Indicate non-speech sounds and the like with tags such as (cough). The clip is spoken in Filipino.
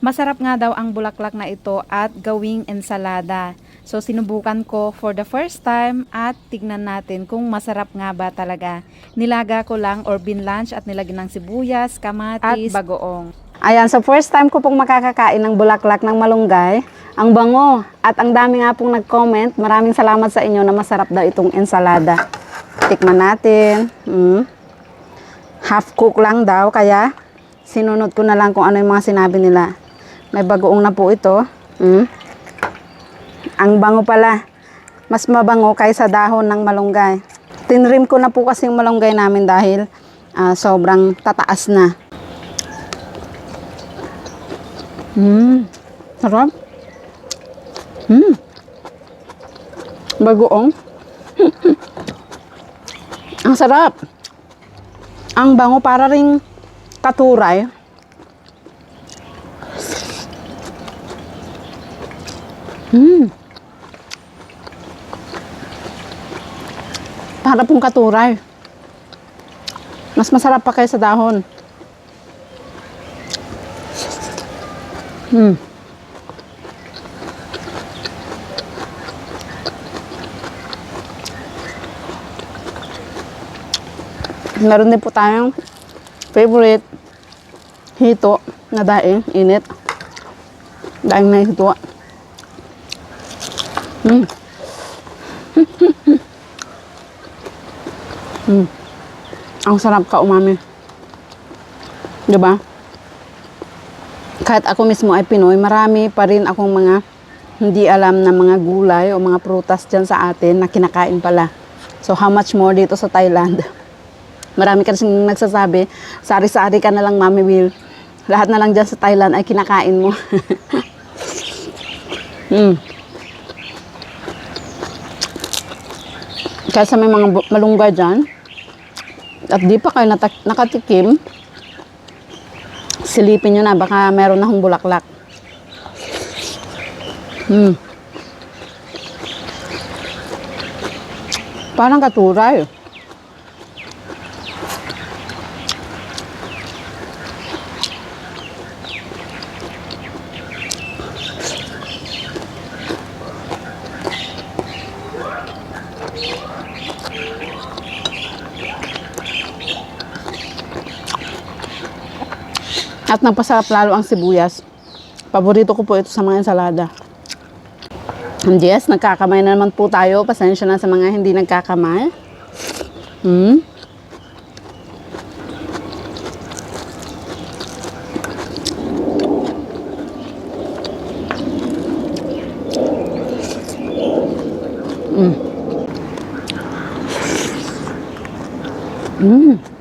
Masarap nga daw ang bulaklak na ito at gawing ensalada. So sinubukan ko for the first time at tignan natin kung masarap nga ba talaga. Nilaga ko lang or binlanch at nilagyan ng sibuyas, kamatis, at bagoong. Ayan, so first time ko pong makakakain ng bulaklak ng malunggay. Ang bango. At ang dami nga pong nag-comment. Maraming salamat sa inyo na masarap daw itong ensalada. Tikman natin. Mm. Half cook lang daw, kaya sinunod ko na lang kung ano yung mga sinabi nila. May bagoong na po ito. Mm. Ang bango pala. Mas mabango kaysa dahon ng malunggay. Tinrim ko na po kasi yung malunggay namin dahil ah, sobrang tataas na. Mmm. Sarap. Mmm. Bagoong. (laughs) Ang sarap. Ang bango para ring katuray. Mmm. Para pong katuray. Mas masarap pa kaysa dahon. Hmm. Meron din po tayong favorite hito na daing, init. Daing na hito. Hmm. hmm. Ang sarap ka umami. Diba? kahit ako mismo ay Pinoy, marami pa rin akong mga hindi alam na mga gulay o mga prutas dyan sa atin na kinakain pala. So how much more dito sa Thailand? (laughs) Marami kasi nagsasabi, sari-sari ka na lang Mami Will. Lahat na lang dyan sa Thailand ay kinakain mo. (laughs) mm. Kaya sa may mga malunggay dyan, at di pa kayo nakatikim, silipin nyo na, baka meron na akong bulaklak. Hmm. Parang katuray. At nagpasarap lalo ang sibuyas. Paborito ko po ito sa mga ensalada. And yes, nagkakamay na naman po tayo. Pasensya na sa mga hindi nagkakamay. Hmm. Mm. Mm.